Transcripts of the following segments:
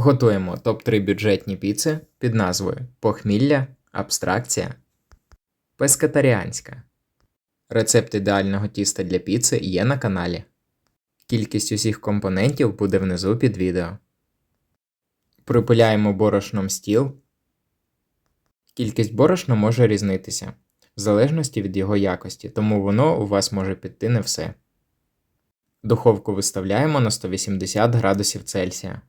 Готуємо топ-3 бюджетні піци під назвою Похмілля, Абстракція, Пескатаріанська. Рецепт ідеального тіста для піци є на каналі. Кількість усіх компонентів буде внизу під відео. Припиляємо борошном стіл. Кількість борошна може різнитися в залежності від його якості, тому воно у вас може піти не все. Духовку виставляємо на 180 градусів Цельсія.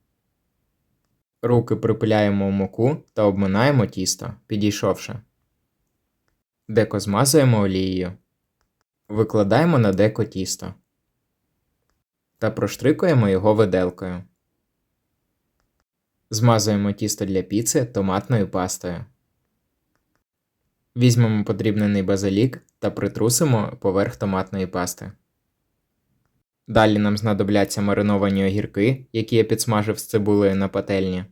Руки припиляємо у муку та обминаємо тісто, підійшовши. Деко змазуємо олією. Викладаємо на деко тісто та проштрикуємо його виделкою. Змазуємо тісто для піци томатною пастою. Візьмемо подрібнений базилік та притрусимо поверх томатної пасти. Далі нам знадобляться мариновані огірки, які я підсмажив з цибулею на пательні.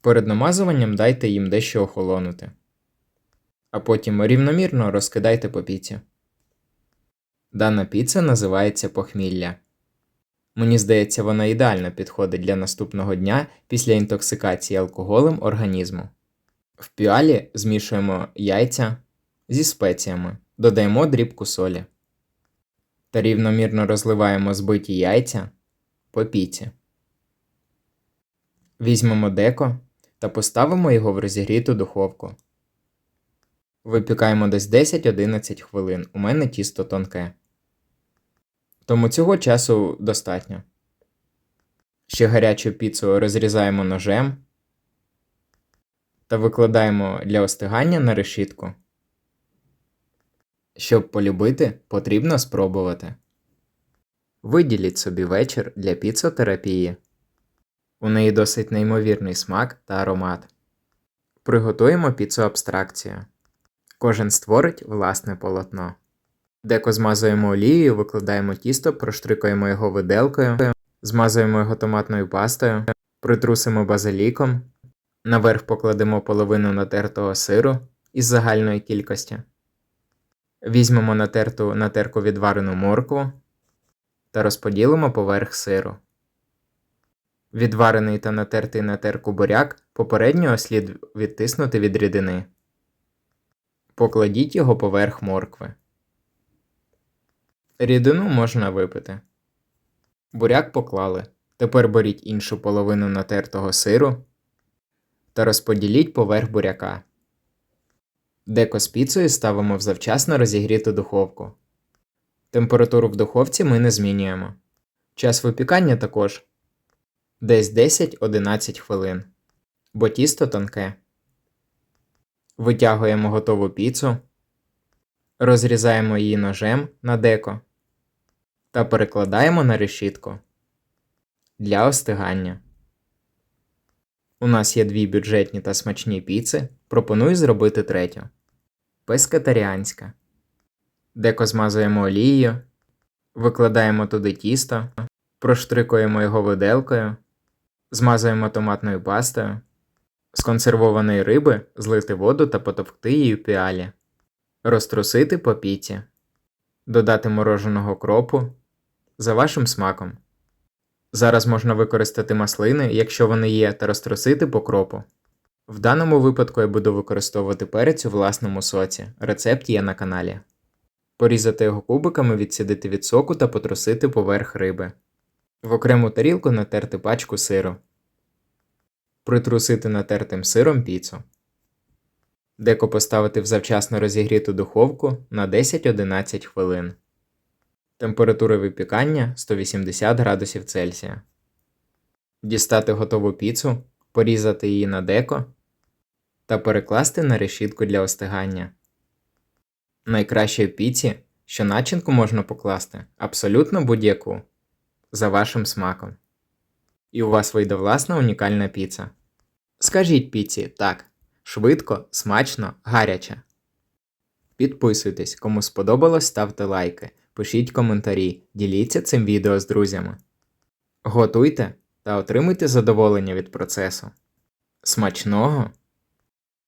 Перед намазуванням дайте їм дещо охолонути. А потім рівномірно розкидайте по піці. Дана піца називається похмілля. Мені здається, вона ідеально підходить для наступного дня після інтоксикації алкоголем організму. В піалі змішуємо яйця зі спеціями, додаємо дрібку солі та рівномірно розливаємо збиті яйця по піці. Візьмемо деко та поставимо його в розігріту духовку. Випікаємо десь 10-11 хвилин. У мене тісто тонке. Тому цього часу достатньо. Ще гарячу піцу розрізаємо ножем та викладаємо для остигання на решітку. Щоб полюбити, потрібно спробувати. Виділіть собі вечір для піцотерапії. У неї досить неймовірний смак та аромат. Приготуємо піцу абстракцію. Кожен створить власне полотно. Деко змазуємо олією, викладаємо тісто, проштрикуємо його виделкою, змазуємо його томатною пастою, притрусимо базиліком, наверх покладемо половину натертого сиру із загальної кількості. Візьмемо натерту натерку відварену моркву та розподілимо поверх сиру. Відварений та натертий на терку буряк попередньо слід відтиснути від рідини. Покладіть його поверх моркви. Рідину можна випити. Буряк поклали. Тепер беріть іншу половину натертого сиру та розподіліть поверх буряка. Деко з піцею ставимо в завчасно розігріту духовку. Температуру в духовці ми не змінюємо. Час випікання також десь 10-11 хвилин, бо тісто тонке. Витягуємо готову піцу, розрізаємо її ножем на деко та перекладаємо на решітку для остигання. У нас є дві бюджетні та смачні піци. Пропоную зробити третю. Пескатаріанська. Деко змазуємо олією, викладаємо туди тісто, проштрикуємо його виделкою, змазуємо томатною пастою, з консервованої риби злити воду та потовкти її в піалі, розтрусити по піці, додати мороженого кропу за вашим смаком. Зараз можна використати маслини, якщо вони є, та розтрусити по кропу. В даному випадку я буду використовувати перець у власному соці. Рецепт є на каналі. Порізати його кубиками, відсідити від соку та потрусити поверх риби. В окрему тарілку натерти пачку сиру. Притрусити натертим сиром піцу. Деко поставити в завчасно розігріту духовку на 10-11 хвилин. Температура випікання 180 градусів Цельсія. Дістати готову піцу, порізати її на деко та перекласти на решітку для остигання. Найкраще в піці, що начинку можна покласти абсолютно будь-яку за вашим смаком. І у вас вийде власна унікальна піца. Скажіть піці так, швидко, смачно, гаряче. Підписуйтесь, кому сподобалось, ставте лайки, пишіть коментарі, діліться цим відео з друзями. Готуйте та отримуйте задоволення від процесу. Смачного!